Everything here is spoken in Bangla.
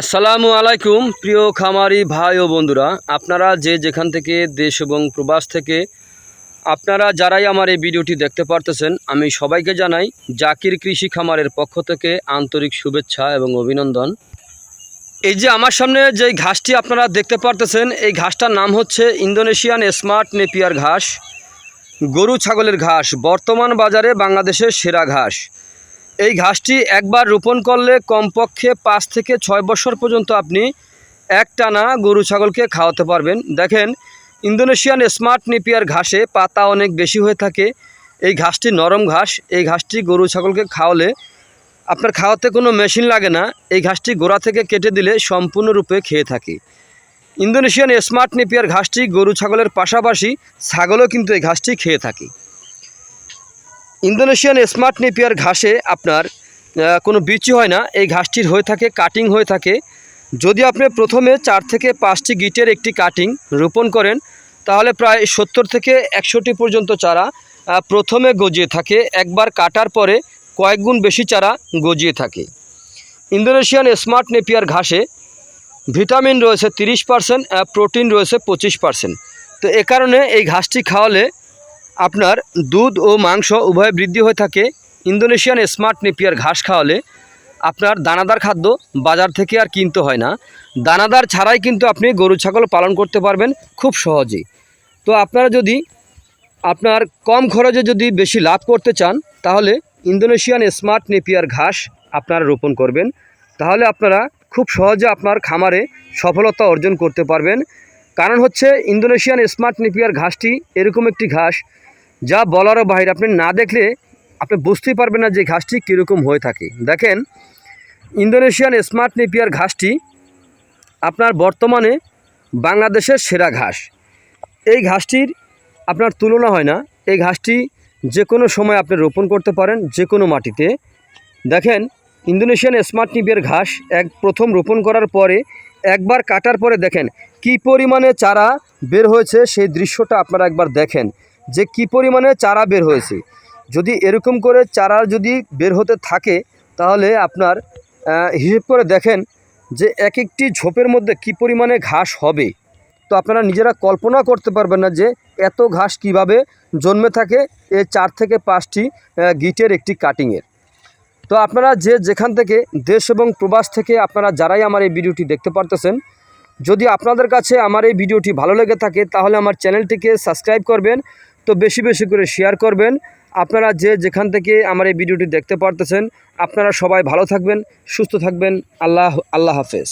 আসসালামু আলাইকুম, প্রিয় খামারি ভাই ও বন্ধুরা। আপনারা যে যেখান থেকে দেশ এবং প্রবাস থেকে আপনারা যারাই আমার এই ভিডিওটি দেখতে পারতেছেন, আমি সবাইকে জানাই জাকির কৃষি খামারের পক্ষ থেকে আন্তরিক শুভেচ্ছা এবং অভিনন্দন। এই যে আমার সামনে যে ঘাসটি আপনারা দেখতে পারতেছেন, এই ঘাসটার নাম হচ্ছে ইন্দোনেশিয়ান স্মার্ট নেপিয়ার ঘাস, গরু ছাগলের ঘাস, বর্তমান বাজারে বাংলাদেশের সেরা ঘাস। এই ঘাসটি একবার রোপণ করলে কমপক্ষে পাঁচ থেকে ছয় বছর পর্যন্ত আপনি এক টানা গরু ছাগলকে খাওয়াতে পারবেন। দেখেন, ইন্দোনেশিয়ান স্মার্ট নিপিয়ার ঘাসে পাতা অনেক বেশি হয়ে থাকে। এই ঘাসটি নরম ঘাস। এই ঘাসটি গরু ছাগলকে খাওয়ালে আপনার খাওয়াতে কোনো মেশিন লাগে না। এই ঘাসটি গোড়া থেকে কেটে দিলে সম্পূর্ণরূপে খেয়ে থাকে। ইন্দোনেশিয়ান স্মার্ট নেপিয়ার ঘাসটি গরু ছাগলের পাশাপাশি ছাগলও কিন্তু এই ঘাসটি খেয়ে থাকে। ইন্দোনেশিয়ান স্মার্ট নেপিয়ার ঘাসে আপনার কোনো বিচি হয় না। এই ঘাসটির হয়ে থাকে, কাটিং হয়ে থাকে। যদি আপনি প্রথমে চার থেকে পাঁচটি গিটের একটি কাটিং রোপণ করেন, তাহলে প্রায় সত্তর থেকে একশোটি পর্যন্ত চারা প্রথমে গজিয়ে থাকে। একবার কাটার পরে কয়েক গুণ বেশি চারা গজিয়ে থাকে। ইন্দোনেশিয়ান স্মার্ট নেপিয়ার ঘাসে ভিটামিন রয়েছে তিরিশ পার্সেন্ট প্রোটিন রয়েছে পঁচিশ পার্সেন্ট। তো এ কারণে এই ঘাসটি খাওয়ালে আপনার দুধ ও মাংস উভয় বৃদ্ধি হয়ে থাকে। ইন্দোনেশিয়ান স্মার্ট নেপিয়ার ঘাস খাওয়ালে আপনার দানাদার খাদ্য বাজার থেকে আর কিনতে হয় না। দানাদার ছাড়াই কিন্তু আপনি গরু, ছাগল পালন করতে পারবেন খুব সহজেই। তো আপনারা যদি আপনার কম খরচে যদি বেশি লাভ করতে চান, তাহলে ইন্দোনেশিয়ান স্মার্ট নেপিয়ার ঘাস আপনারা রোপণ করবেন। তাহলে আপনারা খুব সহজে আপনার খামারে সফলতা অর্জন করতে পারবেন। কারণ হচ্ছে ইন্দোনেশিয়ান স্মার্ট নেপিয়ার ঘাসটি এরকম একটি ঘাস যা বলারও বাহির, আপনি না দেখলে আপনি বুঝতেই পারবেন না যে ঘাসটি কীরকম হয়ে থাকে। দেখেন, ইন্দোনেশিয়ান স্মার্ট নেপিয়ার ঘাসটি আপনার বর্তমানে বাংলাদেশের সেরা ঘাস। এই ঘাসটির আপনার তুলনা হয় না। এই ঘাসটি যে কোনো সময় আপনি রোপণ করতে পারেন যে কোনো মাটিতে। দেখেন, ইন্দোনেশিয়ান স্মার্ট নিপিয়ার ঘাস এক প্রথম রোপণ করার পরে, একবার কাটার পরে দেখেন, কি পরিমাণে চারা বের হয়েছে সেই দৃশ্যটা আপনারা একবার দেখেন। যে কি পরিমাণে চারা বের হয়েছে। যদি এরকম করে চারা যদি বের হতে থাকে, তাহলে আপনার হিসেব করে দেখেন যে এক একটি ঝোপের মধ্যে কি পরিমাণে ঘাস হবে। তো আপনারা নিজেরা কল্পনা করতে পারবেন না যে এত ঘাস কীভাবে জন্মে থাকে এ চার থেকে পাঁচটি গিটের একটি কাটিংয়ের। তো আপনারা যে যেখান থেকে দেশ এবং প্রবাস থেকে আপনারা যারাই আমার এই ভিডিওটি দেখতে পারতেছেন, যদি আপনাদের কাছে আমার এই ভিডিওটি ভালো লেগে থাকে, তাহলে আমার চ্যানেলটিকে সাবস্ক্রাইব করবেন তো বেশি বেশি করে শেয়ার করবেন। আপনারা যে যেখান থেকে আমার এই ভিডিওটি দেখতে পারতেছেন, আপনারা সবাই ভালো থাকবেন, সুস্থ থাকবেন। আল্লাহ আল্লাহ হাফেজ।